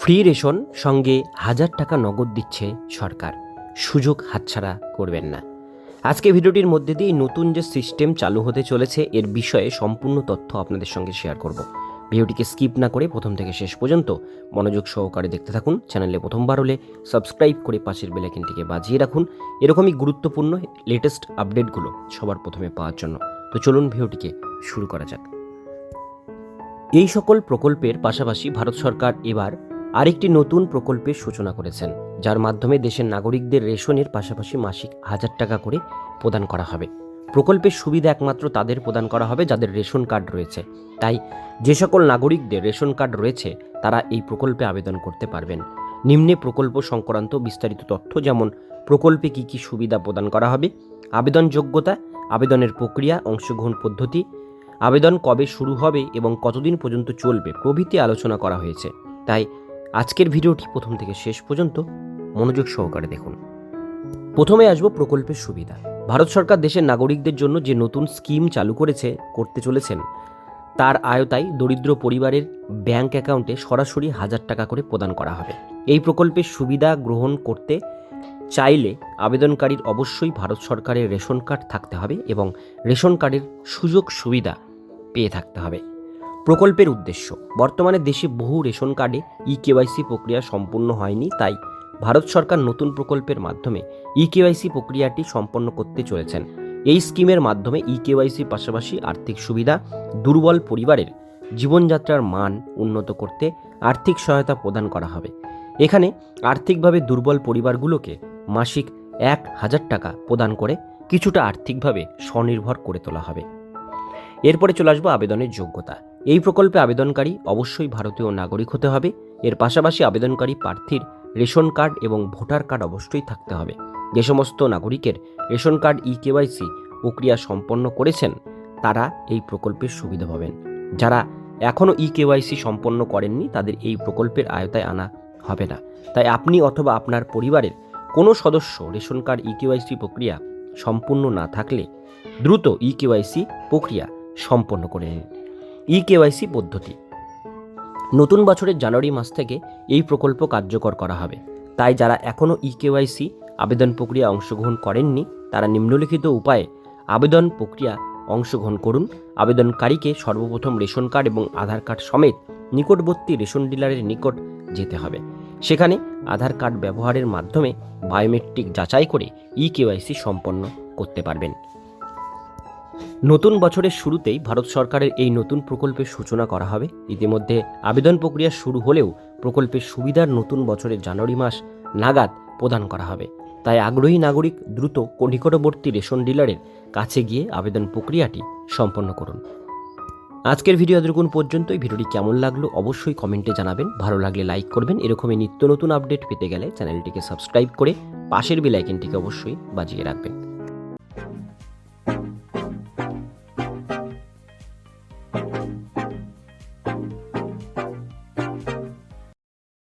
Free ration সঙ্গে হাজার টাকা নগদ দিচ্ছে সরকার। সুযোগ হাতছাড়া করবেন না। আজকে ভিডিওটির মধ্যে দিয়ে নতুন যে সিস্টেম চালু হতে চলেছে, এর বিষয়ে সম্পূর্ণ তথ্য আপনাদের সঙ্গে শেয়ার করব। ভিডিওটিকে স্কিপ না করে প্রথম থেকে শেষ পর্যন্ত মনোযোগ সহকারে দেখতে থাকুন। চ্যানেলে প্রথমবার হলে সাবস্ক্রাইব করে পাশের বেলাইকিনটিকে বাজিয়ে রাখুন। এরকমই গুরুত্বপূর্ণ লেটেস্ট আপডেটগুলো সবার প্রথমে পাওয়ার জন্য। তো চলুন ভিডিওটিকে শুরু করা যাক। এই সকল প্রকল্পের পাশাপাশি ভারত সরকার এবার আরেকটি নতুন প্রকল্পের সূচনা করেছেন, যার মাধ্যমে দেশের নাগরিকদের রেশনের পাশাপাশি মাসিক হাজার টাকা করে প্রদান করা হবে। প্রকল্পের সুবিধা একমাত্র তাদের প্রদান করা হবে যাদের রেশন কার্ড রয়েছে। তাই যে সকল নাগরিকদের রেশন কার্ড রয়েছে, তারা এই প্রকল্পে আবেদন করতে পারবেন। নিম্নে প্রকল্প সংক্রান্ত বিস্তারিত তথ্য যেমন, প্রকল্পে কী কী সুবিধা প্রদান করা হবে, আবেদন যোগ্যতা, আবেদনের প্রক্রিয়া, অংশগ্রহণ পদ্ধতি, আবেদন কবে শুরু হবে এবং কতদিন পর্যন্ত চলবে প্রভৃতি আলোচনা করা হয়েছে। তাই আজকের ভিডিওটি প্রথম থেকে শেষ পর্যন্ত মনোযোগ সহকারে দেখুন। প্রথমে আসব প্রকল্পের সুবিধা। ভারত সরকার দেশের নাগরিকদের জন্য যে নতুন স্কিম চালু করেছে, করতে চলেছেন, তার আয়তায় দরিদ্র পরিবারের ব্যাংক অ্যাকাউন্টে সরাসরি হাজার টাকা করে প্রদান করা হবে। এই প্রকল্পের সুবিধা গ্রহণ করতে চাইলে আবেদনকারীর অবশ্যই ভারত সরকারের রেশন কার্ড থাকতে হবে এবং রেশন কার্ডের সুযোগ সুবিধা পেয়ে থাকতে হবে। প্রকল্পের উদ্দেশ্য। বর্তমানে দেশে বহু রেশন কার্ডে ই কেওয়াইসি প্রক্রিয়া সম্পূর্ণ হয়নি, তাই ভারত সরকার নতুন প্রকল্পের মাধ্যমে ই কেওয়াইসি প্রক্রিয়াটি সম্পন্ন করতে চলেছেন। এই স্কিমের মাধ্যমে ই কেওয়াইসির পাশাপাশি আর্থিক সুবিধা, দুর্বল পরিবারের জীবনযাত্রার মান উন্নত করতে আর্থিক সহায়তা প্রদান করা হবে। এখানে আর্থিকভাবে দুর্বল পরিবারগুলোকে মাসিক এক হাজার টাকা প্রদান করে কিছুটা আর্থিকভাবে স্বনির্ভর করে তোলা হবে। এরপরে চলে আসব আবেদনের যোগ্যতা। এই প্রকল্পে আবেদনকারী অবশ্যই ভারতীয় নাগরিক হতে হবে। এর পাশাপাশি আবেদনকারী প্রার্থীর রেশন কার্ড এবং ভোটার কার্ড অবশ্যই থাকতে হবে। যে সমস্ত নাগরিকের রেশন কার্ড ই কেওয়াইসি প্রক্রিয়া সম্পন্ন করেছেন, তারা এই প্রকল্পের সুবিধা পাবেন। যারা এখনও ই কেওয়াইসি সম্পন্ন করেননি, তাদের এই প্রকল্পের আয়তায় আনা হবে না। তাই আপনি অথবা আপনার পরিবারের কোনো সদস্য রেশন কার্ড ই কেওয়াইসি প্রক্রিয়া সম্পূর্ণ না থাকলে দ্রুত ই কেওয়াইসি প্রক্রিয়া সম্পন্ন করে নিন। ই কেওয়াইসি পদ্ধতি। নতুন বছরের জানুয়ারি মাস থেকে এই প্রকল্প কার্যকর করা হবে। তাই যারা এখনও ই কেওয়াইসি আবেদন প্রক্রিয়া অংশগ্রহণ করেননি, তারা নিম্নলিখিত উপায়ে আবেদন প্রক্রিয়া অংশগ্রহণ করুন। আবেদনকারীকে সর্বপ্রথম রেশন কার্ড এবং আধার কার্ড সমেত নিকটবর্তী রেশন ডিলারের নিকট যেতে হবে। সেখানে আধার কার্ড ব্যবহারের মাধ্যমে বায়োমেট্রিক যাচাই করে ই কেওয়াইসি সম্পন্ন করতে পারবেন। নতুন বছরের শুরুতেই ভারত সরকারের এই নতুন প্রকল্পের সূচনা করা হবে। ইতিমধ্যে আবেদন প্রক্রিয়া শুরু হলেও প্রকল্পের সুবিধার নতুন বছরের জানুয়ারি মাস নাগাদ প্রদান করা হবে। তাই আগ্রহী নাগরিক দ্রুত নিকটবর্তী রেশন ডিলারের কাছে গিয়ে আবেদন প্রক্রিয়াটি সম্পন্ন করুন। আজকের ভিডিও এতটুকুন পর্যন্তই। ভিডিওটি কেমন লাগল অবশ্যই কমেন্টে জানাবেন। ভালো লাগলে লাইক করবেন। এরকমই নিত্য নতুন আপডেট পেতে গেলে চ্যানেলটিকে সাবস্ক্রাইব করে পাশের বেল আইকনটিকে অবশ্যই বাজিয়ে রাখবেন।